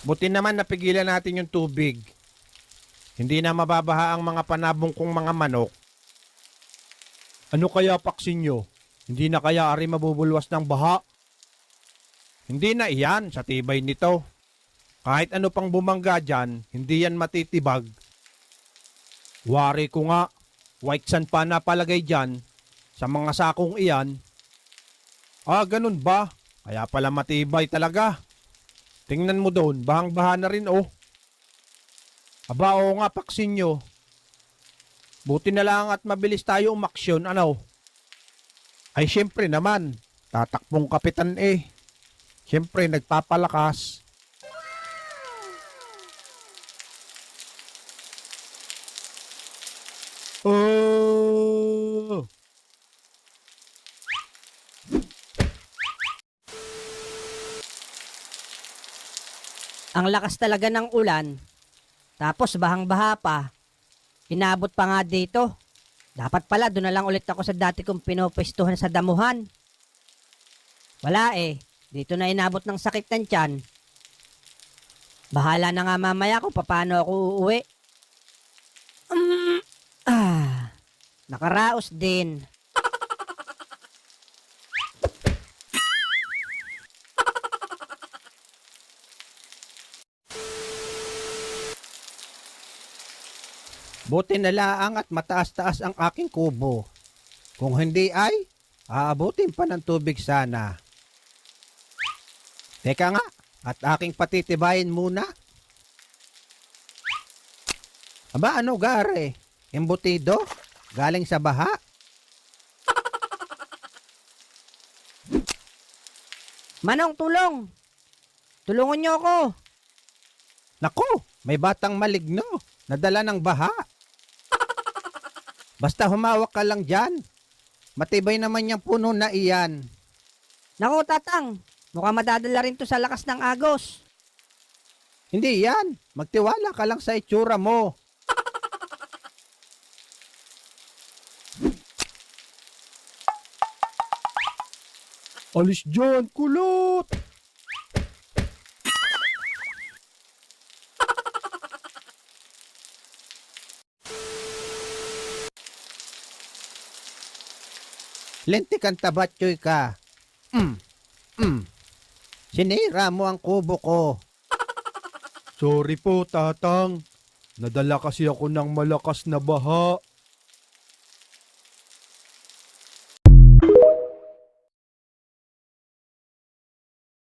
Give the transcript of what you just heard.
Buti naman napigilan natin yung tubig. Hindi na mababaha ang mga panabong kong mga manok. Ano kaya paksin nyo? Hindi na kaya ari mabubulwas ng baha? Hindi na iyan sa tibay nito. Kahit ano pang bumangga dyan, hindi yan matitibag. Wari ko nga, white sand pa napalagay dyan sa mga sakong iyan. Ah, ganun ba? Kaya pala matibay talaga. Tingnan mo doon, bahang-baha na rin oh. Aba, oo nga, paksin nyo. Buti na lang at mabilis tayo umaksyon, ano? Ay, syempre naman, tatakbong kapitan eh. Syempre, nagpapalakas. Oh! Ang lakas talaga ng ulan. Tapos bahang-baha pa. Inabot pa nga dito. Dapat pala doon na lang ulit ako sa dati kong pinopwestuhan sa damuhan. Wala eh. Dito na inabot ng sakit ng tiyan. Bahala na nga mamaya kung paano ako uuwi. Mm, ah, nakaraos din. Buti na laang at mataas-taas ang aking kubo. Kung hindi ay, aabutin pa ng tubig sana. Teka nga, at aking patitibayin muna. Aba, ano gare? Embutido? Galing sa baha? Manong, tulong! Tulungan niyo ako! Nako, may batang maligno. Nadala ng baha. Basta humawak ka lang dyan. Matibay naman yung puno na iyan. Naku, tatang! Mukhang madadala rin to sa lakas ng agos. Hindi yan. Magtiwala ka lang sa itsura mo. Alis dyan, kulot! Lentikan tabatyoy ka. Mm, mm. Sinira mo ang kubo ko. Sorry po, tatang. Nadala kasi ako ng malakas na baha.